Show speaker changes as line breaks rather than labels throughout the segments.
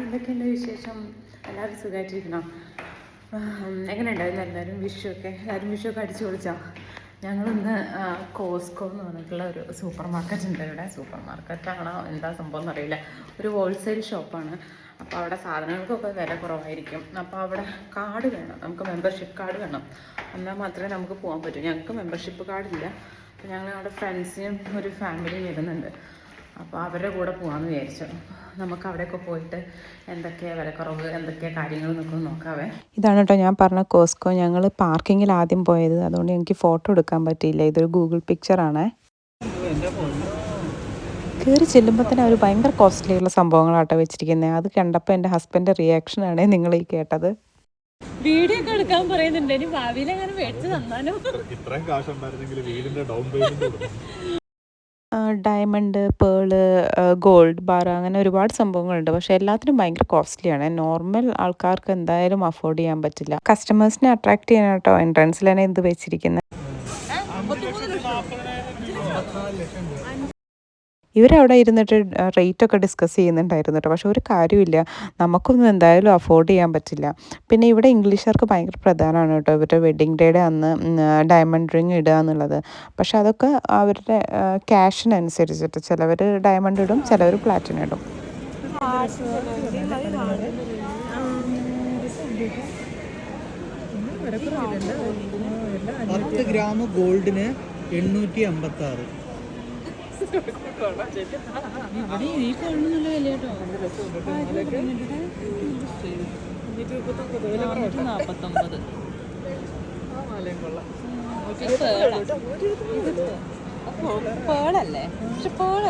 എന്തൊക്കെയുണ്ട് വിശേഷം? എല്ലാവരും സുഖമായിട്ടിരിക്കണം എങ്ങനെ ഉണ്ടായിരുന്നു എല്ലാവരും വിഷു ഒക്കെ എല്ലാവരും വിഷു ഒക്കെ അടിച്ചു പൊളിച്ചോ? ഞങ്ങളിന്ന് കോസ്കോ എന്ന് പറഞ്ഞിട്ടുള്ള ഒരു സൂപ്പർ മാർക്കറ്റ് ഉണ്ട് ഇവിടെ. സൂപ്പർ മാർക്കറ്റാണോ എന്താ സംഭവം എന്നറിയില്ല. ഒരു ഹോൾസെയിൽ ഷോപ്പാണ്. അപ്പോൾ അവിടെ സാധനങ്ങൾക്കൊക്കെ വില കുറവായിരിക്കും. അപ്പോൾ അവിടെ കാർഡ് വേണം. നമുക്ക് മെമ്പർഷിപ്പ് കാർഡ് വേണം. എന്നാൽ മാത്രമേ നമുക്ക് പോകാൻ പറ്റൂ. ഞങ്ങൾക്ക് മെമ്പർഷിപ്പ് കാർഡില്ല. അപ്പോൾ ഞങ്ങൾ ഞങ്ങളുടെ ഫ്രണ്ട്സിനും ഒരു ഫാമിലിയും വരുന്നുണ്ട്. അപ്പോൾ അവരുടെ കൂടെ പോകാമെന്ന് വിചാരിച്ചു. നമുക്ക് അവിടെയൊക്കെ പോയിട്ട് എന്തൊക്കെയാണ് വിലക്കുറവ് എന്തൊക്കെയാണ് കാര്യങ്ങൾ നിൽക്കും നോക്കാവേ.
ഇതാണ് കേട്ടോ ഞാൻ പറഞ്ഞ കോസ്കോ. ഞങ്ങൾ പാർക്കിങ്ങിൽ ആദ്യം പോയത്. അതുകൊണ്ട് എനിക്ക് ഫോട്ടോ എടുക്കാൻ പറ്റിയില്ല. ഇതൊരു ഗൂഗിൾ പിക്ചറാണ് കയറി ചെല്ലുമ്പോൾ തന്നെ അവർ ഭയങ്കര കോസ്റ്റ്ലിയുള്ള സംഭവങ്ങളാട്ടോ വെച്ചിരിക്കുന്നത് അത് കണ്ടപ്പോൾ എന്റെ ഹസ്ബൻഡ് റിയാക്ഷനാണ് നിങ്ങൾ ഈ കേട്ടത്.
വീഡിയോ ഒക്കെ എടുക്കാൻ പറയുന്നുണ്ട്. ഇനി ഭാവിയിൽ അങ്ങനെ മേടിച്ച് തന്നാലും?
ഇത്രയും കാശ് ഉണ്ടായിരുന്നെങ്കിൽ വീടിന്റെ down payment
diamond pearl gold bar അങ്ങനെ ഒരുപാട് സംഭവങ്ങളുണ്ട്. പക്ഷേ എല്ലാത്തിനും ഭയങ്കര കോസ്റ്റ്ലിയാണ് നോർമൽ ആൾക്കാർക്ക് എന്തായാലും അഫോർഡ് ചെയ്യാൻ പറ്റില്ല. കസ്റ്റമേഴ്സിനെ അട്രാക്ട് ചെയ്യാൻ കേട്ടോ എൻട്രൻസിൽ തന്നെ ഇത് വെച്ചിരിക്കുന്നത്. ഇവരവിടെ ഇരുന്നിട്ട് റേറ്റൊക്കെ ഡിസ്കസ് ചെയ്യുന്നുണ്ടായിരുന്നു കേട്ടോ. പക്ഷെ ഒരു കാര്യമില്ല. നമുക്കൊന്നും എന്തായാലും അഫോർഡ് ചെയ്യാൻ പറ്റില്ല. പിന്നെ ഇവിടെ ഇംഗ്ലീഷുകാർക്ക് ഭയങ്കര പ്രധാനമാണ് കേട്ടോ. ഇവരുടെ വെഡ്ഡിങ് ഡേയുടെ അന്ന് ഡയമണ്ട് റിങ് ഇടുക എന്നുള്ളത്. പക്ഷെ അതൊക്കെ അവരുടെ ക്യാഷിനനുസരിച്ചിട്ട് ചിലവർ ഡയമണ്ട് ഇടും ചിലവർ പ്ലാറ്റിനം ഇടും.
പത്ത് ഗ്രാം ഗോൾഡിന് എണ്ണൂറ്റി അമ്പത്തി ആറ്
പേളല്ലേ പക്ഷെ മാല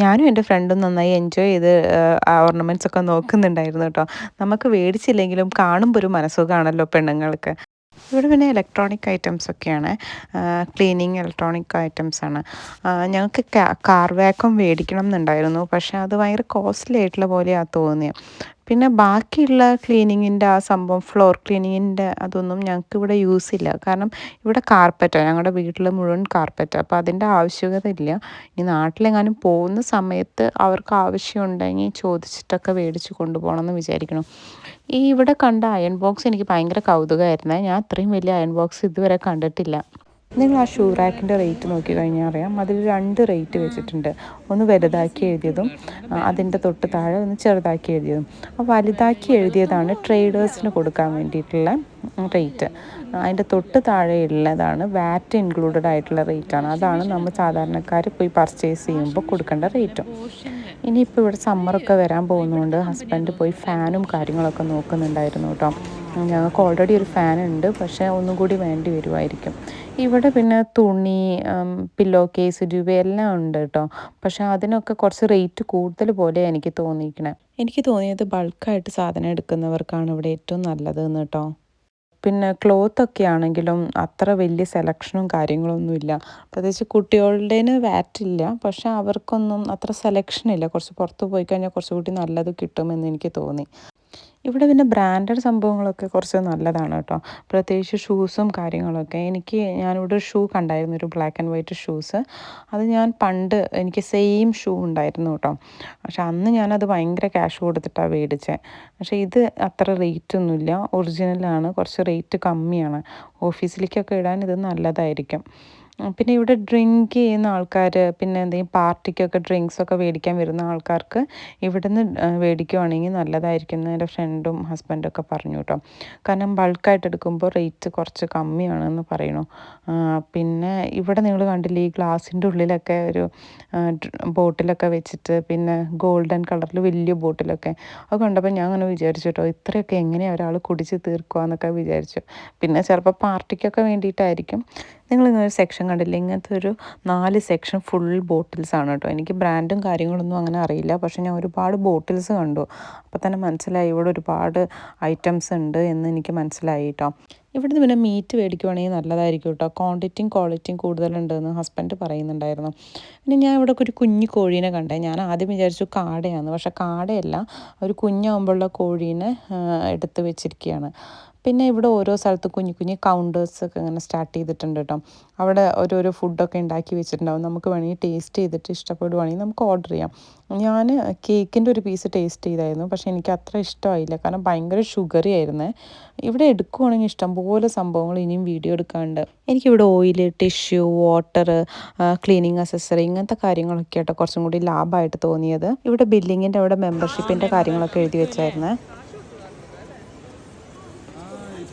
ഞാനും എന്റെ ഫ്രണ്ടും നന്നായി എൻജോയ് ചെയ്ത് ഓർണമെന്റ്സ് ഒക്കെ നോക്കുന്നുണ്ടായിരുന്നു കേട്ടോ. നമുക്ക് മേടിച്ചില്ലെങ്കിലും കാണുമ്പോൾ ഒരു മനസ്സുഖമാണല്ലോ പെണ്ണുങ്ങൾക്ക്. ഇവിടെ പിന്നെ ഇലക്ട്രോണിക് ഐറ്റംസ് ഒക്കെയാണ്. ക്ലീനിങ് ഇലക്ട്രോണിക് ഐറ്റംസ് ആണ്. ഞങ്ങൾക്ക് കാർ വാക്കും മേടിക്കണം എന്നുണ്ടായിരുന്നു പക്ഷേ അത് ഭയങ്കര കോസ്റ്റ്ലി ആയിട്ടുള്ള പോലെയാണ് തോന്നിയത് പിന്നെ ബാക്കിയുള്ള ക്ലീനിങ്ങിന്റെ ആ സംഭവം ഫ്ലോർ ക്ലീനിങ്ങിന്റെ അതൊന്നും ഞങ്ങൾക്ക് ഇവിടെ യൂസ് ഇല്ല. കാരണം ഇവിടെ കാർപ്പറ്റാണ് ഞങ്ങളുടെ വീട്ടിൽ മുഴുവൻ കാർപ്പറ്റ്. അപ്പോൾ അതിന്റെ ആവശ്യകത ഇല്ല. ഇനി നാട്ടിലെങ്ങാനും പോകുന്ന സമയത്ത് അവർക്ക് ആവശ്യമുണ്ടെങ്കിൽ ചോദിച്ചിട്ടൊക്കെ മേടിച്ച് കൊണ്ടുപോകണം എന്ന് വിചാരിക്കണം ഈ ഇവിടെ കണ്ട അയൺ ബോക്സ് എനിക്ക് ഭയങ്കര കൗതുകമായിരുന്നേ. ഞാൻ അത്രയും വലിയ അയൺ ബോക്സ് ഇതുവരെ കണ്ടിട്ടില്ല. നിങ്ങൾ ആ ഷൂ റാക്കിന്റെ റേറ്റ് നോക്കി കഴിഞ്ഞാൽ അറിയാം. അതിൽ രണ്ട് റേറ്റ് വെച്ചിട്ടുണ്ട്. ഒന്ന് വലുതാക്കി എഴുതിയതും അതിന്റെ തൊട്ട് താഴെ ഒന്ന് ചെറുതാക്കി എഴുതിയതും. ആ വലുതാക്കി എഴുതിയതാണ് ട്രേഡേഴ്സിന് കൊടുക്കാൻ വേണ്ടിയിട്ടുള്ള റേറ്റ് അതിന്റെ തൊട്ട് താഴെയുള്ളതാണ് വാറ്റ് ഇൻക്ലൂഡഡ് ആയിട്ടുള്ള റേറ്റാണ് അതാണ് നമ്മൾ സാധാരണക്കാർ പോയി പർച്ചേസ് ചെയ്യുമ്പോൾ കൊടുക്കേണ്ട റേറ്റും ഇനിയിപ്പോൾ ഇവിടെ സമ്മറൊക്കെ വരാൻ പോകുന്നതുകൊണ്ട് ഹസ്ബൻഡ് പോയി ഫാനും കാര്യങ്ങളൊക്കെ നോക്കുന്നുണ്ടായിരുന്നു കേട്ടോ. ഞങ്ങൾക്ക് ഓൾറെഡി ഒരു ഫാൻ ഉണ്ട്. പക്ഷേ ഒന്നും കൂടി വേണ്ടി വരുമായിരിക്കും ഇവിടെ പിന്നെ തുണി പില്ലോ കേസ് രൂപ എല്ലാം ഉണ്ട് കേട്ടോ പക്ഷേ അതിനൊക്കെ കുറച്ച് റേറ്റ് കൂടുതൽ പോലെ എനിക്ക് തോന്നിയിരിക്കണേ എനിക്ക് തോന്നിയത് ബൾക്കായിട്ട് സാധനം എടുക്കുന്നവർക്കാണ് ഇവിടെ ഏറ്റവും നല്ലത് എന്ന് കേട്ടോ പിന്നെ ക്ലോത്ത് ഒക്കെ ആണെങ്കിലും അത്ര വലിയ സെലക്ഷനും കാര്യങ്ങളൊന്നും ഇല്ല. പ്രത്യേകിച്ച് കുട്ടികളുടേന് വാറ്റില്ല പക്ഷെ അവർക്കൊന്നും അത്ര സെലക്ഷൻ ഇല്ല. കുറച്ച് പുറത്ത് പോയി കഴിഞ്ഞാൽ കുറച്ചുകൂടി നല്ലത് കിട്ടുമെന്ന് എനിക്ക് തോന്നി. ഇവിടെ പിന്നെ ബ്രാൻഡഡ് സംഭവങ്ങളൊക്കെ കുറച്ച് നല്ലതാണ് കേട്ടോ. പ്രത്യേകിച്ച് ഷൂസും കാര്യങ്ങളൊക്കെ. എനിക്ക് ഞാനിവിടെ ഷൂ കണ്ടായിരുന്നു ഒരു ബ്ലാക്ക് ആൻഡ് വൈറ്റ് ഷൂസ് അത് ഞാൻ പണ്ട് എനിക്ക് സെയിം ഷൂ ഉണ്ടായിരുന്നു കേട്ടോ. പക്ഷെ അന്ന് ഞാനത് ഭയങ്കര ക്യാഷ് കൊടുത്തിട്ടാണ് മേടിച്ചത് പക്ഷേ ഇത് അത്ര റേറ്റ് ഒന്നുമില്ല. ഒറിജിനലാണ് കുറച്ച് റേറ്റ് കമ്മിയാണ്. ഓഫീസിലേക്കൊക്കെ ഇടാൻ ഇത് നല്ലതായിരിക്കും. പിന്നെ ഇവിടെ ഡ്രിങ്ക് ചെയ്യുന്ന ആൾക്കാർ പിന്നെ എന്തെങ്കിലും പാർട്ടിക്കൊക്കെ ഡ്രിങ്ക്സൊക്കെ മേടിക്കാൻ വരുന്ന ആൾക്കാർക്ക് ഇവിടെ നിന്ന് മേടിക്കുവാണെങ്കിൽ നല്ലതായിരിക്കും എന്ന് എന്റെ ഫ്രണ്ടും ഹസ്ബൻഡും ഒക്കെ പറഞ്ഞു കേട്ടോ. കാരണം ബൾക്കായിട്ട് എടുക്കുമ്പോൾ റേറ്റ് കുറച്ച് കമ്മിയാണെന്ന് പറയണു. പിന്നെ ഇവിടെ നിങ്ങൾ കണ്ടില്ലേ ഈ ഗ്ലാസിന്റെ ഉള്ളിലൊക്കെ ഒരു ബോട്ടിലൊക്കെ വെച്ചിട്ട് പിന്നെ ഗോൾഡൻ കളറിൽ വലിയ ബോട്ടിലൊക്കെ. അത് കണ്ടപ്പോൾ ഞാൻ അങ്ങനെ വിചാരിച്ചു കേട്ടോ ഇത്രയൊക്കെ എങ്ങനെയാണ് ഒരാൾ കുടിച്ച് തീർക്കുക എന്നൊക്കെ വിചാരിച്ചു. പിന്നെ ചിലപ്പോൾ പാർട്ടിക്കൊക്കെ വേണ്ടിയിട്ടായിരിക്കും. നിങ്ങൾ ഒരു സെക്ഷൻ കണ്ടില്ല? ഇങ്ങനത്തെ ഒരു നാല് സെക്ഷൻ ഫുൾ ബോട്ടിൽസ് ആണ് കേട്ടോ. എനിക്ക് ബ്രാൻഡും കാര്യങ്ങളൊന്നും അങ്ങനെ അറിയില്ല. പക്ഷേ ഞാൻ ഒരുപാട് ബോട്ടിൽസ് കണ്ടു. അപ്പോൾ തന്നെ മനസ്സിലായി ഇവിടെ ഒരുപാട് ഐറ്റംസ് ഉണ്ട് എന്ന് എനിക്ക് മനസ്സിലായി കേട്ടോ. ഇവിടുന്ന് പിന്നെ മീറ്റ് മേടിക്കുവാണെങ്കിൽ നല്ലതായിരിക്കും കേട്ടോ. ക്വാണ്ടിറ്റിയും ക്വാളിറ്റിയും കൂടുതലുണ്ടെന്ന് ഹസ്ബൻഡ് പറയുന്നുണ്ടായിരുന്നു. പിന്നെ ഞാൻ ഇവിടെ ഒരു കുഞ്ഞു കോഴീനെ കണ്ടേ. ഞാൻ ആദ്യം വിചാരിച്ചു കാടയാണ് പക്ഷേ കാടയല്ല ഒരു കുഞ്ഞാകുമ്പോഴുള്ള കോഴീനെ എടുത്ത് വെച്ചിരിക്കുകയാണ്. പിന്നെ ഇവിടെ ഓരോ സ്ഥലത്ത് കുഞ്ഞു കുഞ്ഞു കൗണ്ടേഴ്സ് ഒക്കെ ഇങ്ങനെ സ്റ്റാർട്ട് ചെയ്തിട്ടുണ്ട് കേട്ടോ. അവിടെ ഓരോരോ ഫുഡൊക്കെ ഉണ്ടാക്കി വെച്ചിട്ടുണ്ടാവും. നമുക്ക് വേണമെങ്കിൽ ടേസ്റ്റ് ചെയ്തിട്ട് ഇഷ്ടപ്പെടുവാണെങ്കിൽ നമുക്ക് ഓർഡർ ചെയ്യാം. ഞാൻ കേക്കിന്റെ ഒരു പീസ് ടേസ്റ്റ് ചെയ്തായിരുന്നു. പക്ഷെ എനിക്ക് അത്ര ഇഷ്ടമായില്ല. കാരണം ഭയങ്കര ഷുഗറി ആയിരുന്നേ. ഇവിടെ എടുക്കുവാണെങ്കിൽ ഇഷ്ടംപോലെ സംഭവങ്ങൾ ഇനിയും വീഡിയോ എടുക്കാനുണ്ട് എനിക്കിവിടെ oil tissue water cleaning accessory ഇങ്ങനത്തെ കാര്യങ്ങളൊക്കെ ആയിട്ട് കുറച്ചും കൂടി ലാഭമായിട്ട് തോന്നിയത്. ഇവിടെ ബില്ലിങ്ങിന്റെ അവിടെ മെമ്പർഷിപ്പിന്റെ കാര്യങ്ങളൊക്കെ എഴുതി വെച്ചായിരുന്നേ.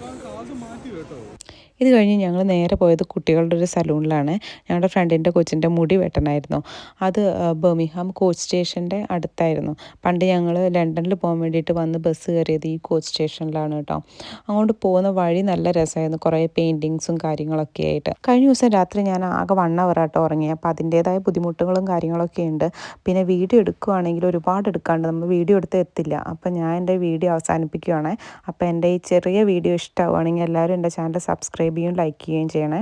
കാശ് മാറ്റി കേട്ടോ. ഇത് കഴിഞ്ഞ് ഞങ്ങൾ നേരെ പോയത് കുട്ടികളുടെ ഒരു സലൂണിലാണ്. ഞങ്ങളുടെ ഫ്രണ്ടിന്റെ കൊച്ചിന്റെ മുടി വെട്ടണമായിരുന്നു അത് ബർമിഹാം കോച്ച് സ്റ്റേഷന്റെ അടുത്തായിരുന്നു. പണ്ട് ഞങ്ങൾ ലണ്ടനിൽ പോകാൻ വേണ്ടിയിട്ട് വന്ന് ബസ് കയറിയത് ഈ കോച്ച് സ്റ്റേഷനിലാണ് കേട്ടോ. അങ്ങോട്ട് പോകുന്ന വഴി നല്ല രസമായിരുന്നു. കുറേ പെയിന്റിങ്സും കാര്യങ്ങളൊക്കെ ആയിട്ട്. കഴിഞ്ഞ ദിവസം രാത്രി ഞാൻ ആകെ വൺ അവർ ആട്ടോ ഉറങ്ങി. അപ്പോൾ അതിന്റേതായ ബുദ്ധിമുട്ടുകളും കാര്യങ്ങളൊക്കെ ഉണ്ട്. പിന്നെ വീഡിയോ എടുക്കുകയാണെങ്കിൽ ഒരുപാട് എടുക്കാണ്ട് നമ്മൾ വീഡിയോ എടുത്ത് എത്തില്ല. അപ്പോൾ ഞാൻ എന്റെ വീഡിയോ അവസാനിപ്പിക്കുകയാണ് അപ്പോൾ എന്റെ ഈ ചെറിയ വീഡിയോ ഇഷ്ടമാവുകയാണെങ്കിൽ എല്ലാവരും എന്റെ ചാനൽ സബ്സ്ക്രൈബ് ചെയ്യുകയും ലൈക്ക് ചെയ്യുകയും ചെയ്യണേ.